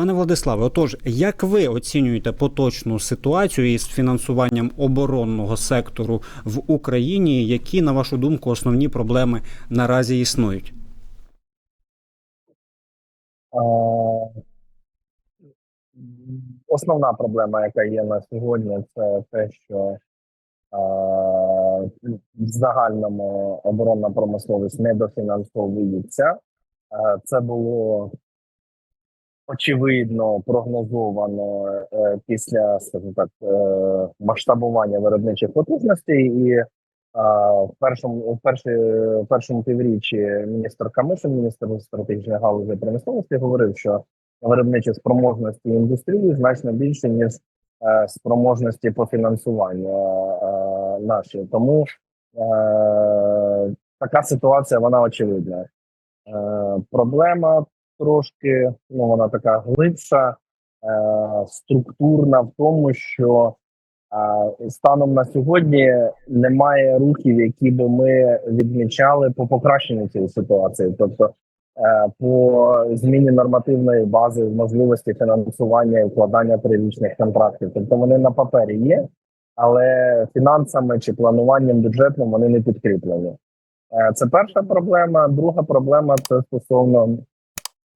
Пане Владиславе, отож, як ви оцінюєте поточну ситуацію із фінансуванням оборонного сектору в Україні? Які, на вашу думку, основні проблеми наразі існують? Основна проблема, яка є на сьогодні, це те, що в загальному оборонна промисловість недофінансовується. Е, Це було очевидно прогнозовано е, після, скажімо так, е, масштабування виробничих потужностей і е, в першому в перші, в першому півріччі міністр Камишин, міністр стратегічної галузі промисловості, говорив, що виробничі спроможності індустрії значно більше ніж е, спроможності по фінансуванню е, наші. Тому е, така ситуація вона очевидна. Е, проблема трошки, ну вона така глибша, е, структурна в тому, що е, станом на сьогодні немає рухів, які би ми відмічали по покращенню цієї ситуації, тобто е, по зміні нормативної бази, можливості фінансування і укладання трирічних контрактів. Тобто вони на папері є, але фінансами чи плануванням бюджетним вони не підкріплені. Е, Це перша проблема. Друга проблема це стосовно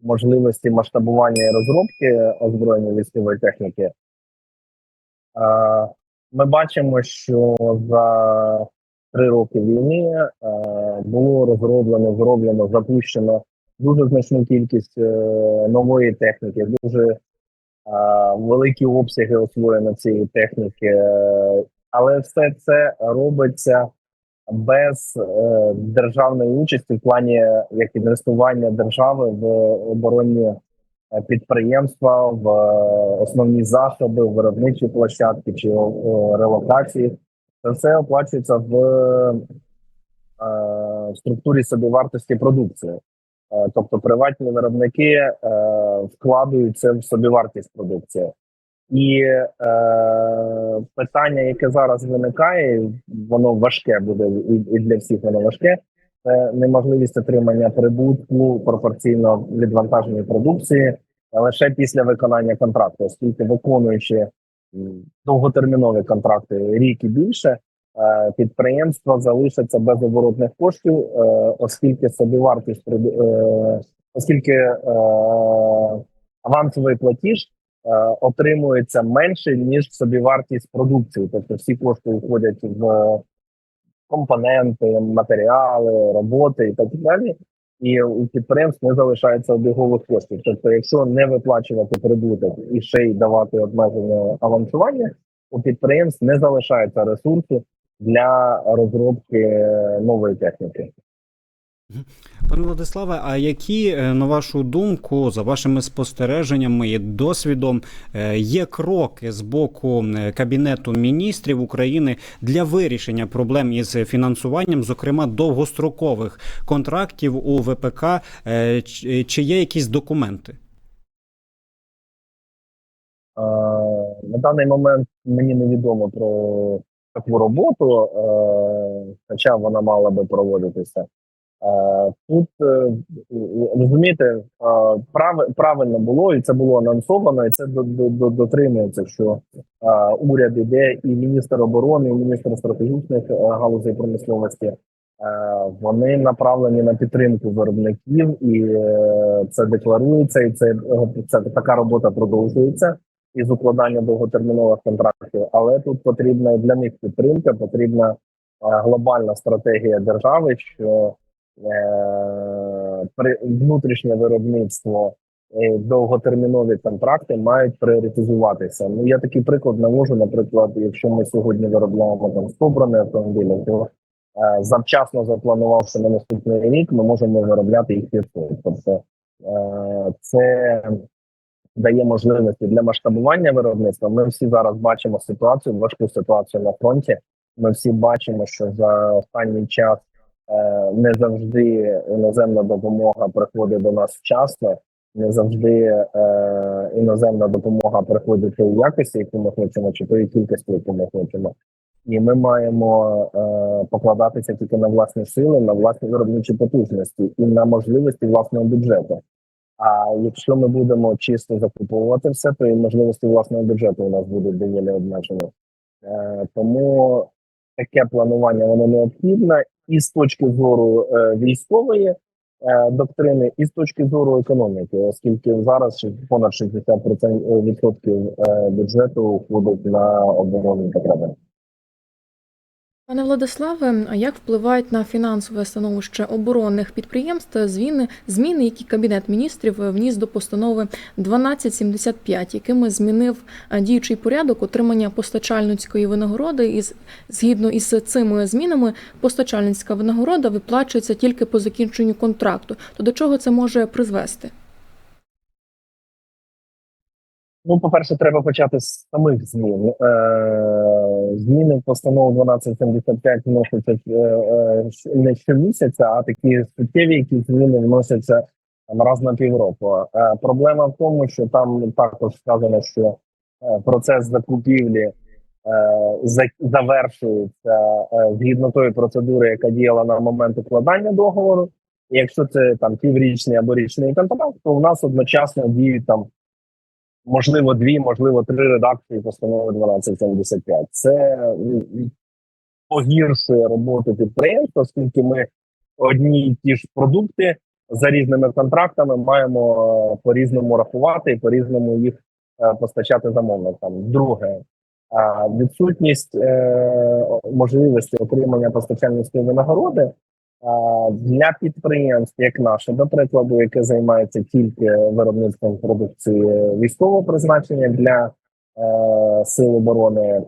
можливості масштабування і розробки озброєння військової техніки. Е, Ми бачимо, що за три роки війни е, було розроблено, зроблено, запущено дуже значну кількість е, нової техніки, дуже великі обсяги освоєно цієї техніки, але все це робиться без е, державної участі в плані як інвестування держави в оборонні е, підприємства, в е, основні засоби, в виробничі площадки чи е, релокації. Це все оплачується в е, структурі собівартості продукції. Е, Тобто приватні виробники е, вкладають це в собівартість продукції. І е, питання, яке зараз виникає, воно важке буде і, для всіх воно важке. Це неможливість отримання прибутку пропорційно відвантаженій продукції лише після виконання контракту, оскільки виконуючи довготермінові контракти рік і більше, е, підприємства залишаться без оборотних коштів, е, оскільки собівартість е, оскільки авансовий платіж отримується менше ніж собівартість продукції. Тобто всі кошти уходять в компоненти, матеріали, роботи і так далі. І у підприємств не залишається обігових коштів. Тобто, якщо не виплачувати прибуток і ще й давати обмеження авансування, у підприємств не залишається ресурсу для розробки нової техніки. Пане Владиславе, а які, е, на вашу думку, за вашими спостереженнями і досвідом, е, є кроки з боку е, Кабінету міністрів України для вирішення проблем із фінансуванням, зокрема довгострокових контрактів у ВПК? Чи є якісь документи? На даний момент мені невідомо про таку роботу, хоча вона мала би проводитися. Е, Тут е, розумієте, е, правильно було, і це було анонсовано, і це до- до- до- дотримується, що уряд іде і міністр оборони, і міністр стратегічних галузей промисловості. Вони направлені на підтримку виробників, і це декларується, і це, це така робота продовжується із укладання довготермінових контрактів. Але тут потрібна для них підтримка, потрібна глобальна стратегія держави, що внутрішнє виробництво і довготермінові контракти мають пріоритизуватися. Ну я такий приклад навожу. Наприклад, якщо ми сьогодні виробляємо там 100 бронеавтомобілів, то е, завчасно запланувавши на наступний рік, ми можемо виробляти їх 500. Тобто е, це дає можливості для масштабування виробництва. Ми всі зараз бачимо ситуацію, важку ситуацію на фронті. Ми всі бачимо, що за останній час е, не завжди іноземна допомога приходить до нас вчасно, не завжди е, іноземна допомога приходить тої якості, яку ми хочемо, чи тої кількості, яку ми хочемо. І ми маємо е, покладатися тільки на власні сили, на власні виробничі потужності і на можливості власного бюджету. А якщо ми будемо чисто закуповувати все, то і можливості власного бюджету у нас будуть доволі обмежені. Е, тому таке планування воно необхідне і з точки зору е, військової е, доктрини, і з точки зору економіки, оскільки зараз понад 60% відсотків е, бюджету входить на оборонні потреби. Пане Владиславе, а як впливають на фінансове становище оборонних підприємств зміни, зміни, які Кабінет міністрів вніс до постанови 1275, якими змінив е, діючий порядок отримання постачальницької винагороди, і згідно із цими змінами постачальницька винагорода виплачується тільки по закінченню контракту. То до чого це може призвести? Ну, по-перше, треба почати з самих змін. Е, зміни в постанову 1275 вносяться е, е, не щомісяця, а такі суттєві, які зміни вносяться там, раз на півроку. Проблема в тому, що там також сказано, що процес закупівлі за- завершується згідно тої процедури, яка діяла на момент укладання договору. І якщо це там піврічний або річний контракт, то у нас одночасно діють там можливо, дві, можливо, три редакції постанови 1275. Це погіршує роботу підприємства, оскільки ми одні й ті ж продукти за різними контрактами маємо е, по-різному рахувати і по-різному їх е, постачати замовникам. Друге, відсутність е, можливості отримання постачальницької винагороди для підприємств, як наше, до прикладу, яке займається тільки виробництвом продукції військового призначення для е, сил оборони,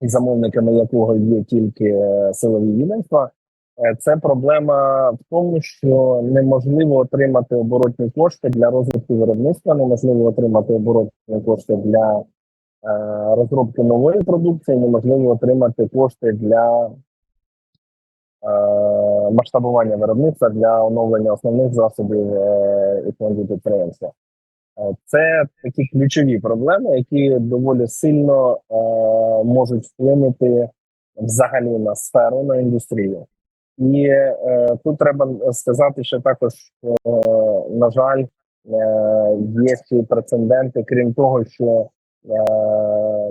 замовниками якого є тільки е, силові відомства. Е, Це проблема в тому, що неможливо отримати оборотні кошти для розвитку виробництва, неможливо отримати оборотні кошти для е, розробки нової продукції, неможливо отримати кошти для е, масштабування виробництва для оновлення основних засобів е, і фондів підприємства. Е, Це такі ключові проблеми, які доволі сильно е, можуть вплинути взагалі на сферу, на індустрію. І тут треба сказати, що також, на жаль, є ці прецеденти, крім того, що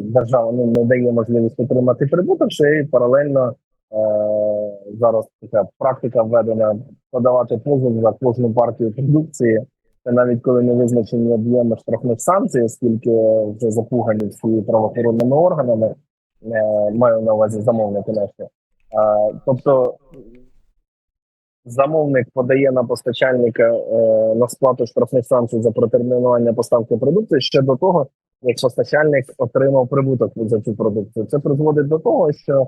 держава ну, не дає можливість отримати прибуток, ще й паралельно зараз така практика введена подавати позов за кожну партію продукції. Це навіть коли не визначені об'єми штрафних санкцій, оскільки вже запугані всі правоохоронними органами, е, маю на увазі замовники наші. А, тобто замовник подає на постачальника е, на сплату штрафних санкцій за протермінування поставки продукції ще до того, як постачальник отримав прибуток за цю продукцію. Це призводить до того, що е,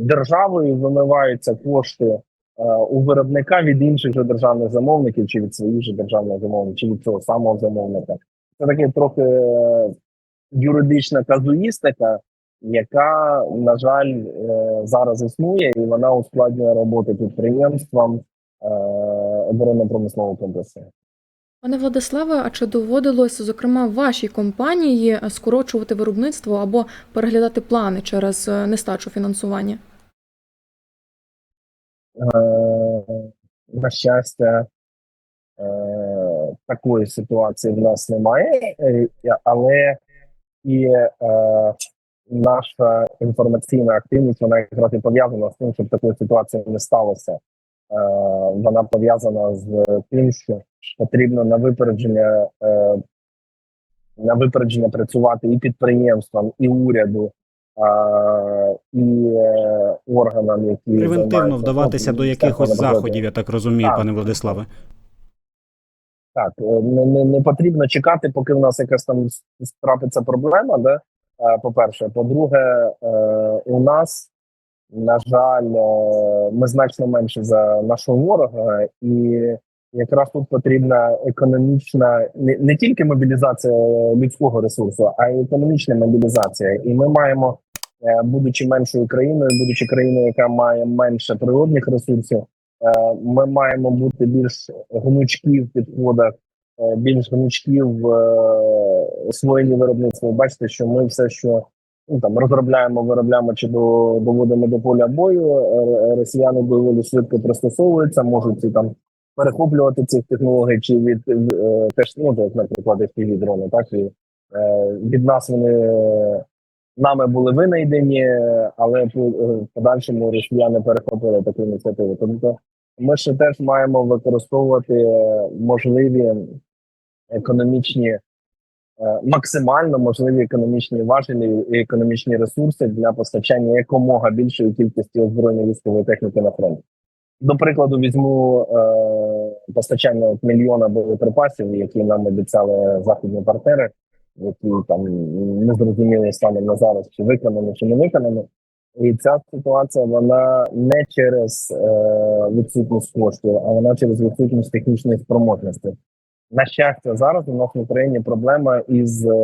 державою вимиваються кошти е, у виробника від інших же державних замовників, чи від своїх же державних замовників, чи від цього самого замовника. Це таке трохи е, юридична казуїстика, яка, на жаль, е, зараз існує, і вона ускладнює роботу підприємствам е, оборонно-промислового комплексу. Пане Владиславе, а чи доводилось, зокрема, вашій компанії скорочувати виробництво або переглядати плани через е, нестачу фінансування? Е, на щастя, е, такої ситуації в нас немає, але і наша інформаційна активність вона якраз і пов'язана з тим, щоб такої ситуації не сталося. Е, вона пов'язана з тим, що потрібно на випередження е, на випередження працювати і підприємствам, і уряду, е, і органам, які Превентивно вдаватися до якихось заходів, я так розумію, Так. пане Владиславе. Так, не, не, не потрібно чекати, поки в нас якась там трапиться проблема. Да? По-перше, по-друге, у нас, на жаль, е, ми значно менше за нашого ворога, і якраз тут потрібна економічна не, не тільки мобілізація людського ресурсу, а й економічна мобілізація. І ми маємо, е, будучи меншою країною, будучи країною, яка має менше природних ресурсів. Е, Ми маємо бути більш гнучкі в підходах, більш гнучкі в освоєнні виробництва. Бачите, що ми все, що ну там розробляємо, виробляємо чи до доводимо до поля бою. е, Росіяни доволі швидко пристосовуються, можуть і там перехоплювати цих технологій, чи від е, теж, ну, як, наприклад, fpv дрони, так і е, від нас вони е, нами були винайдені, але е, в подальшому росіяни перехопили таку ініціативу. Тобто ми ще теж маємо використовувати е, можливі економічні, е, максимально можливі економічні важелі і економічні ресурси для постачання якомога більшої кількості озброєної військової техніки на фронт. До прикладу, візьму е, постачання мільйона боєприпасів, які нам обіцяли західні партнери, які там не зрозуміли станом на зараз, чи виконано, чи не виконано. І ця ситуація вона не через е, відсутність коштів, а вона через відсутність технічної спроможності. На щастя, зараз у нас в Україні проблема із е,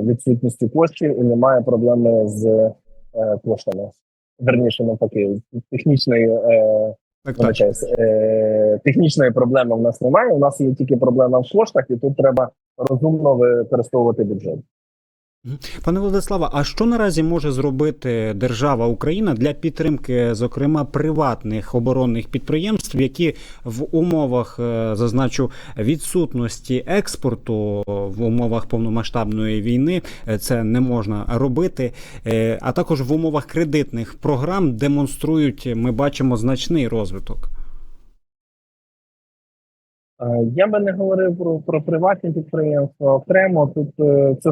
відсутністю коштів і немає проблеми з е, коштами. Верніше навпаки, технічної технічною е, Так, так. Е, технічної проблеми в нас немає. У нас є тільки проблема в коштах, і тут треба розумно використовувати бюджет. Пане Владиславе, а що наразі може зробити держава Україна для підтримки, зокрема, приватних оборонних підприємств, які в умовах е, зазначу відсутності експорту в умовах повномасштабної війни е, це не можна робити, е, а також в умовах кредитних програм демонструють, ми бачимо значний розвиток. Е, Я би не говорив про, про приватні підприємства окремо. Тут е, це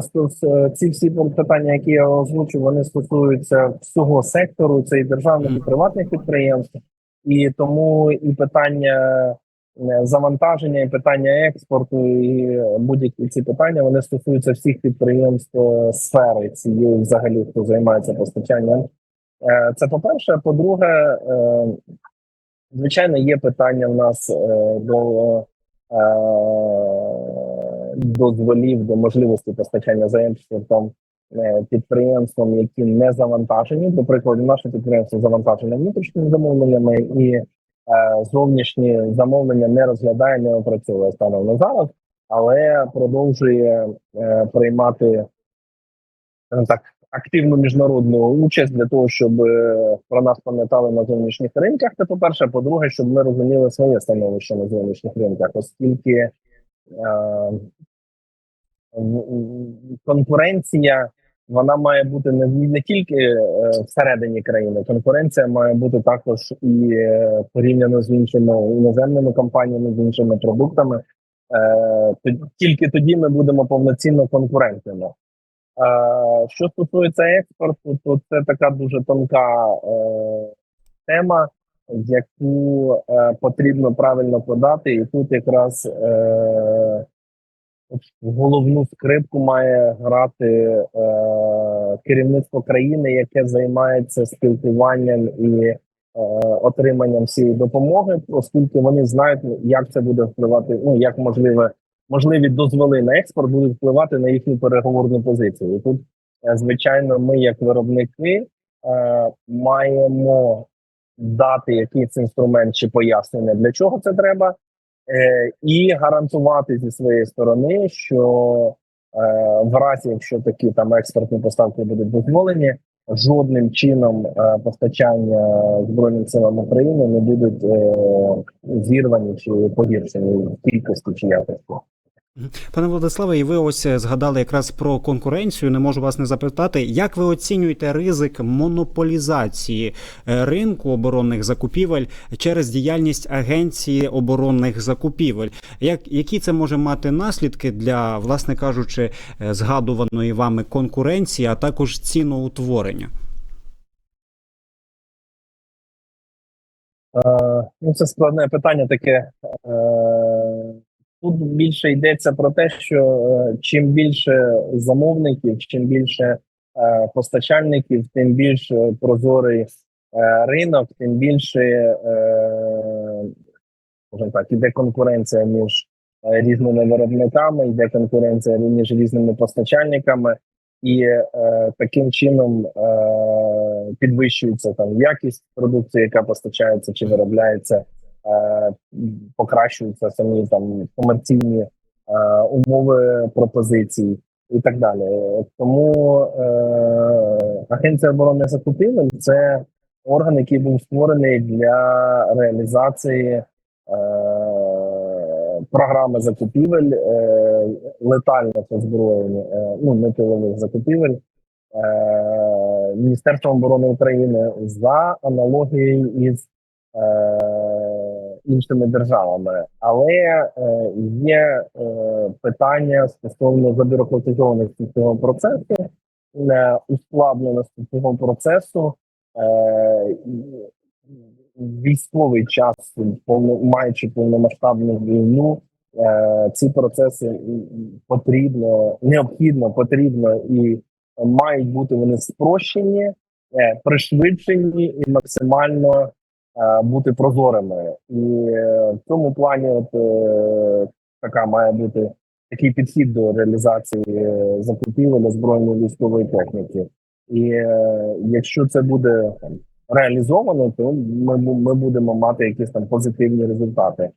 ці всі питання, які я озвучу, вони стосуються всього сектору. Це і державних і приватних підприємств, і тому і питання е, завантаження, і питання експорту, і будь-які ці питання вони стосуються всіх підприємств сфери цієї, взагалі, хто займається постачанням. Це по-перше. По-друге, е, звичайно, є питання в нас до дозволів до можливості постачання за експортом е, підприємствам, які не завантажені. До прикладу, наше підприємство завантажене внутрішніми замовленнями, і е, зовнішні замовлення не розглядає, не опрацьовує станом на зараз, але продовжує е, приймати так активну міжнародну участь для того, щоб е, про нас пам'ятали на зовнішніх ринках. Це по-перше, по-друге, щоб ми розуміли своє становище на зовнішніх ринках, оскільки е, конкуренція вона має бути не, не тільки е, всередині країни. Конкуренція має бути також і е, порівняно з іншими іноземними компаніями, з іншими продуктами. Тільки тоді ми будемо повноцінно конкурентними. Е, Що стосується експорту, то це така дуже тонка е, тема, яку е, потрібно правильно подати, і тут якраз е, головну скрипку має грати е, керівництво країни, яке займається спілкуванням і е, отриманням всієї допомоги, оскільки вони знають, як це буде впливати, ну як можливе можливі дозволи на експорт будуть впливати на їхню переговорну позицію. І тут, е, звичайно, ми, як виробники, е, маємо дати якийсь інструмент чи пояснення, для чого це треба, е, і гарантувати зі своєї сторони, що в разі, якщо такі там експортні поставки будуть дозволені, жодним чином постачання збройним силам України не будуть зірвані чи погіршені в кількості чи якості. Пане Владиславе, і ви ось е, згадали якраз про конкуренцію. Не можу вас не запитати, як ви оцінюєте ризик монополізації е, ринку оборонних закупівель через діяльність агенції оборонних закупівель? Як які це може мати наслідки для, власне кажучи, е, згадуваної вами конкуренції, а також ціноутворення? Ну, це складне питання таке. Тут більше йдеться про те, що е, чим більше замовників, чим більше е, постачальників, тим більш е, прозорий ринок, тим більше скажімо так, іде конкуренція між різними виробниками, йде конкуренція між різними постачальниками, і таким чином підвищується там якість продукції, яка постачається чи виробляється, покращуються самі там комерційні е, умови пропозицій і так далі. Тому е, агенція оборонних закупівель це орган, який був створений для реалізації е, програми закупівель е, летальних озброєнь, е, ну не тилових закупівель е, Міністерством оборони України за аналогією із е, іншими державами, але е, є е, питання стосовно забюрократизованості цього процесу, е, ускладненості цього процесу. Е, військовий час, повно- маючи повномасштабну війну, е, ці процеси потрібно, необхідно, потрібно і мають бути вони спрощені, е, пришвидшені і максимально бути прозорими. І е, в цьому плані, от е, така має бути такий підхід до реалізації е, закупівель озброєної військової техніки. І е, якщо це буде реалізовано, то ми, ми будемо мати якісь там позитивні результати. Е,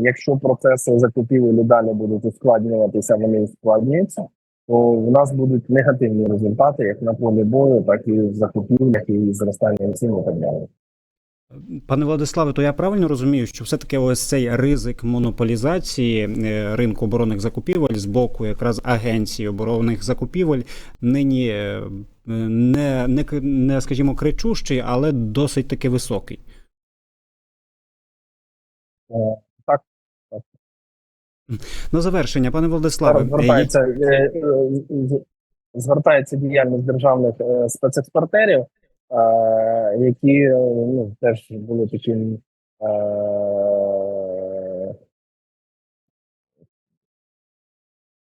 якщо процеси закупівель далі будуть ускладнюватися, вони ускладнюються, то в нас будуть негативні результати як на полі бою, так і в закупівлях, і зростанням цін і так далі. Пане Владиславе, то я правильно розумію, що все-таки ось цей ризик монополізації е, ринку оборонних закупівель з боку якраз агенції оборонних закупівель нині е, не, не, не скажімо, кричущий, але досить таки високий. Е, Так, На завершення, пане Владиславе, звертається, звертається діяльність державних спецекспортерів, які ну, теж були таким. е,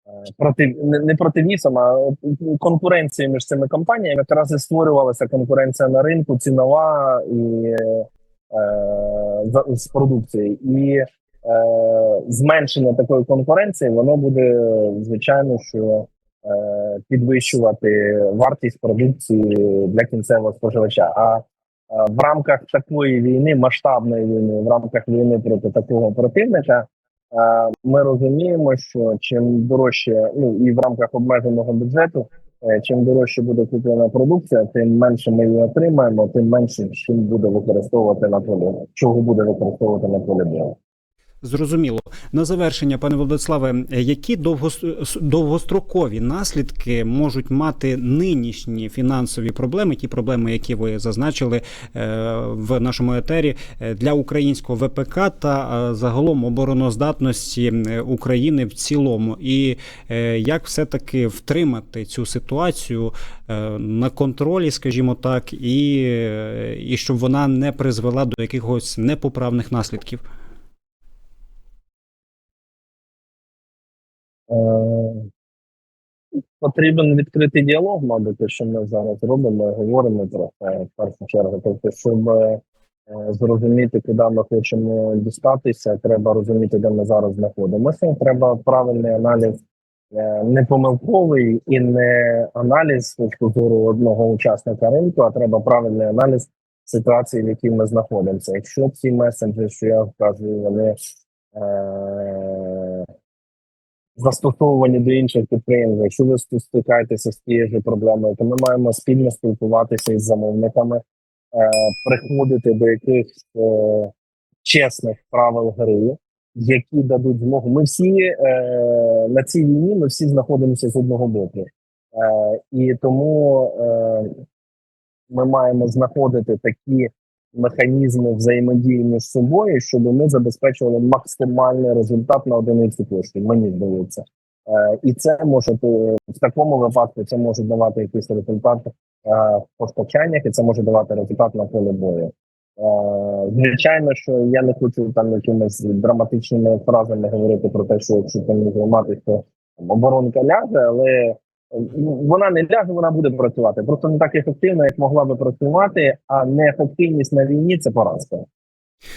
е, Проти не, не противісом, а от конкуренції між цими компаніями якраз і створювалася конкуренція на ринку, цінова і е, з продукції. І е, зменшення такої конкуренції воно буде звичайно, що е, підвищувати вартість продукції для кінцевого споживача. А в рамках такої війни, масштабної війни, в рамках війни проти такого противника, ми розуміємо, що чим дорожче, ну і в рамках обмеженого бюджету, е, чим дорожче буде куплена продукція, тим менше ми її отримаємо, тим менше чим буде використовувати на полі, чого буде використовувати на полі. Зрозуміло. На завершення, пане Владиславе, які довгос- довгострокові наслідки можуть мати нинішні фінансові проблеми, ті проблеми, які ви зазначили е, в нашому етері е, для українського ВПК та е, загалом обороноздатності України в цілому, і як все таки втримати цю ситуацію на контролі, скажімо так, і, і щоб вона не призвела до якихось непоправних наслідків. Потрібен відкритий діалог, мабуть, те, що ми зараз робимо, говоримо про це в першу чергу. Тобто, щоб е, зрозуміти, куди ми хочемо дістатися, треба розуміти, де ми зараз знаходимося. Треба правильний аналіз, е, не помилковий і не аналіз з точки зору одного учасника ринку, а треба правильний аналіз ситуації, в якій ми знаходимося. Якщо ці меседжі, що я вказую, вони е, застосовані до інших підприємств. Якщо ви стикаєтеся з тією ж проблемою, то ми маємо спільно спілкуватися із замовниками, е, приходити до якихось е, чесних правил гри, які дадуть змогу. Ми всі е, на цій війні ми всі знаходимося з одного боку, і тому ми маємо знаходити такі механізми взаємодії між собою, щоб ми забезпечували максимальний результат на одиниці коштів. Мені здається, е, і це може в такому випадку. Це може давати якийсь результат е, в постачаннях, і це може давати результат на полі бою. Е, Звичайно, що я не хочу там якимись драматичними фразами говорити про те, що якщо там не займатися, то оборонка ляже, але вона не ляже, вона буде працювати. Просто не так ефективно, як могла би працювати, а неефективність на війні це поразка.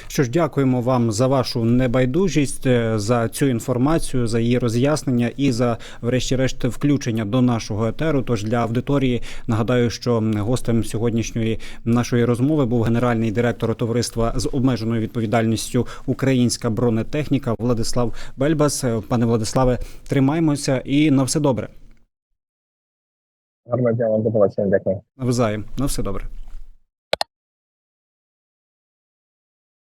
Що ж, дякуємо вам за вашу небайдужість, е, за цю інформацію, за її роз'яснення і за, врешті-решт, включення до нашого етеру. Тож для аудиторії нагадаю, що гостем сьогоднішньої нашої розмови був генеральний директор товариства з обмеженою відповідальністю Українська бронетехніка Владислав Бельбас. Е, Пане Владиславе, тримаємося і на все добре. Гарного дня вам до побачення. Дякую. Навзаєм, на все добре.